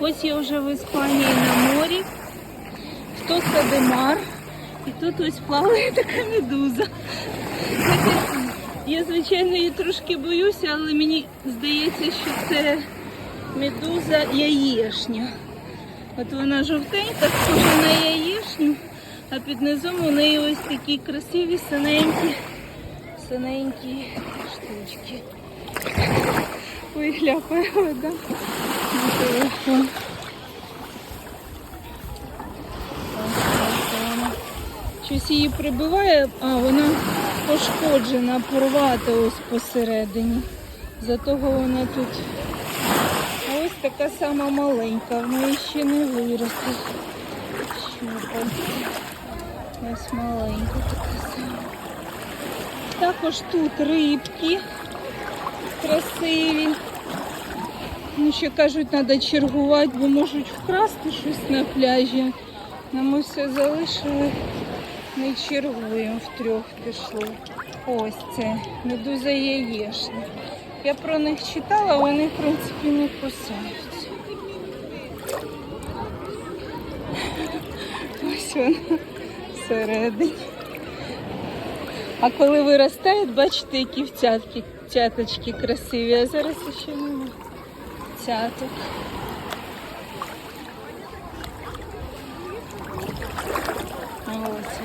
Ось я вже в Іспанії на морі. Хто Садемар. І тут ось плаває така медуза. Я, звичайно, її трошки боюся, але мені здається, що це медуза яєшня. От вона жовтенька, схожа на яєшню, а під низом у неї ось такі красиві синенькі, синенькі штучки. Хляпає вода на телефон. Щось її прибиває, а вона пошкоджена, порвата ось посередині. Затого вона тут. Ось така сама маленька, в неї ще не. Щупальці. Ось маленька така сама. Також тут рибки красиві. Ну, ще кажуть, треба чергувати, бо можуть вкрасти щось на пляжі. А ми все залишили, не чергуємо, втрьох пішли. Ось це, медуза яєшня. Я про них читала, вони, в принципі, не кусаються. Ось вона всередині. А коли виростають, бачите, які в цятки, цяточки красиві, а зараз ще немає цяток. Ось.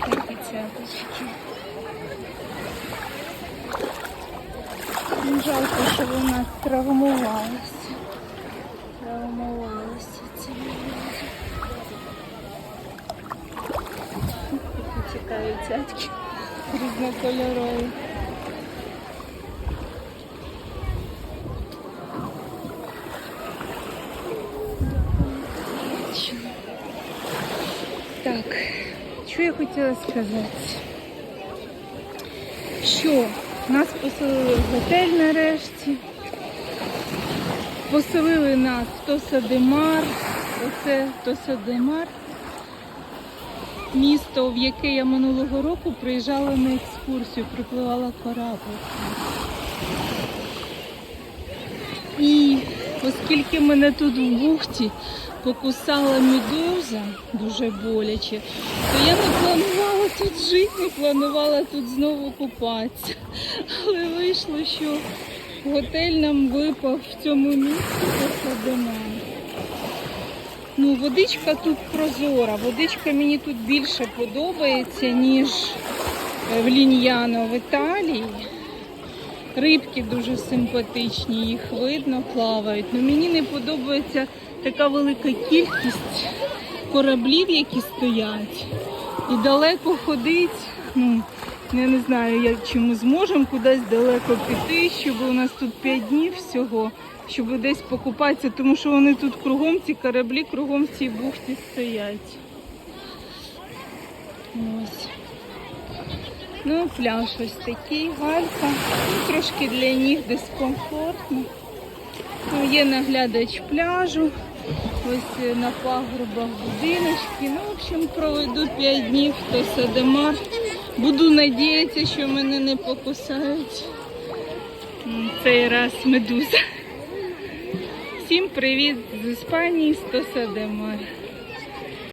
Такі цяточки. Жалко, що вона травмувалася. Цятки різнокольорові. Так, що я хотіла сказати? Що нас поселили в готель нарешті. Поселили нас в Тосадемар. Оце Тосадемар. Місто, в яке я минулого року приїжджала на екскурсію, припливала корабль. І оскільки мене тут в бухті покусала медуза дуже боляче, то я не планувала тут жити, не планувала тут знову купатися. Але вийшло, що готель нам випав в цьому місці посадимо. Ну, водичка тут прозора. Водичка мені тут більше подобається, ніж е, в Ліньяно в Італії. Рибки дуже симпатичні, їх видно, плавають. Ну мені не подобається така велика кількість кораблів, які стоять. І далеко ходить. Ну, я не знаю, як чи ми зможемо кудись далеко піти, щоб у нас тут 5 днів всього, щоб десь покупатися, тому що вони тут кругом, ці кораблі, кругом в цій бухті стоять. Ось. Ну, пляж ось такий, галька. Ну, трошки для них дискомфортно. Ну, є наглядач пляжу. Ось е, на пагорбах будиночки. Ну, в общем, проведу 5 днів то Садемар. Буду надіятися, що мене не покусають. Цей раз медуза. Всім привіт з Іспанії, з Тосадемар.